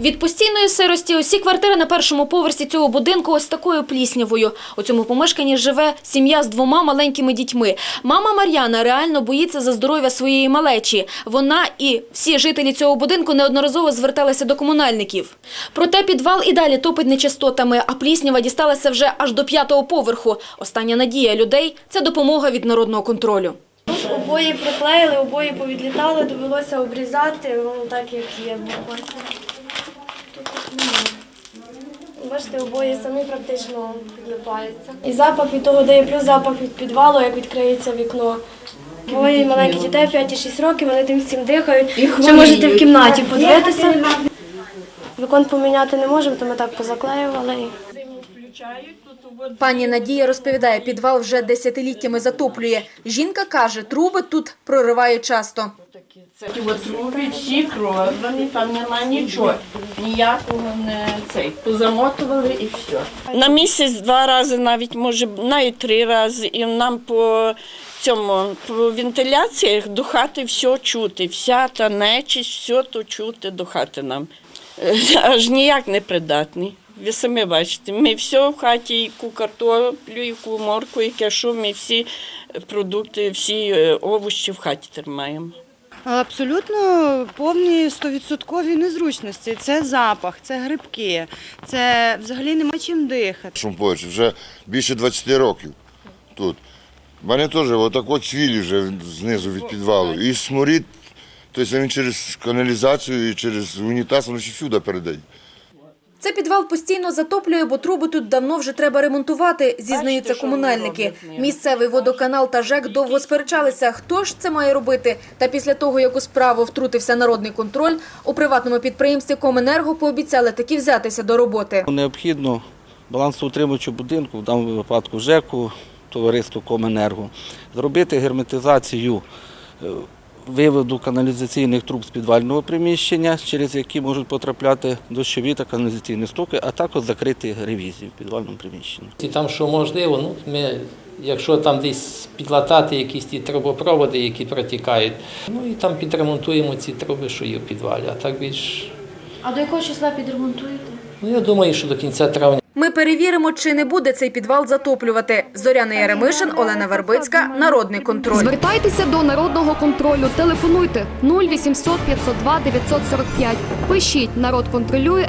Від постійної сирості усі квартири на першому поверсі цього будинку ось такою пліснявою. У цьому помешканні живе сім'я з двома маленькими дітьми. Мама Мар'яна реально боїться за здоров'я своєї малечі. Вона і всі жителі цього будинку неодноразово зверталися до комунальників. Проте підвал і далі топить нечистотами, а пліснява дісталася вже аж до п'ятого поверху. Остання надія людей – це допомога від народного контролю. Обої приклеїли, обої повідлітали, довелося обрізати, воно так як є. Бачите, обої самі практично підлипаються. І запах від того дає плюс запах від підвалу, як відкриється вікно. Двоє маленьких дітей 5 і 6 років, вони тим всім дихають. Ще можете в кімнаті подивитися. Вікон поміняти не можемо, то ми так позаклеювали. Пані Надія розповідає, підвал вже десятиліттями затоплює. Жінка каже, труби тут прориває часто. Ці от труби всі прорвані, там нема нічого, ніякого не цей. Позамотували і все. На місяць два рази, навіть може навіть три рази, і нам по цьому по вентиляціях до хати все чути. Вся та нечисть, все то чути до хати нам. Е, Аж ніяк не придатний. Ви самі бачите, ми все в хаті, яку картоплю, яку морку, яке що, ми всі продукти, всі е, овочі в хаті тримаємо. Абсолютно повні стовідсоткові незручності. Це запах, це грибки, це взагалі нема чим дихати. Шумпович, вже більше 20 років тут. У мене теж отак от цвілі вже знизу від підвалу. І сморід, тобто він через каналізацію і через унітаз, воно ще всюди передає. Це підвал постійно затоплює, бо труби тут давно вже треба ремонтувати, зізнаються комунальники. Місцевий водоканал та ЖЕК довго сперечалися, хто ж це має робити. Та після того, як у справу втрутився народний контроль, у приватному підприємстві Коменерго пообіцяли таки взятися до роботи. Необхідно балансоутримувачу будинку, в даному випадку ЖЕКу, товариству Коменерго, зробити герметизацію е, виводу каналізаційних труб з підвального приміщення, через які можуть потрапляти дощові та каналізаційні стоки, а також закрити ревізію в підвальному приміщенні. І там, що можливо, ну, ми, якщо там десь підлатати якісь ті трубопроводи, які протікають, ну і там підремонтуємо ці труби, що є в підвалі. А так більш, А до якого числа підремонтуєте? ну я думаю, що до кінця травня. Ми перевіримо, чи не буде цей підвал затоплювати. Зоряна Яремишин, Олена Вербицька, Народний контроль. Звертайтеся до народного контролю. Телефонуйте 0800 502 945. Пишіть народ контролює.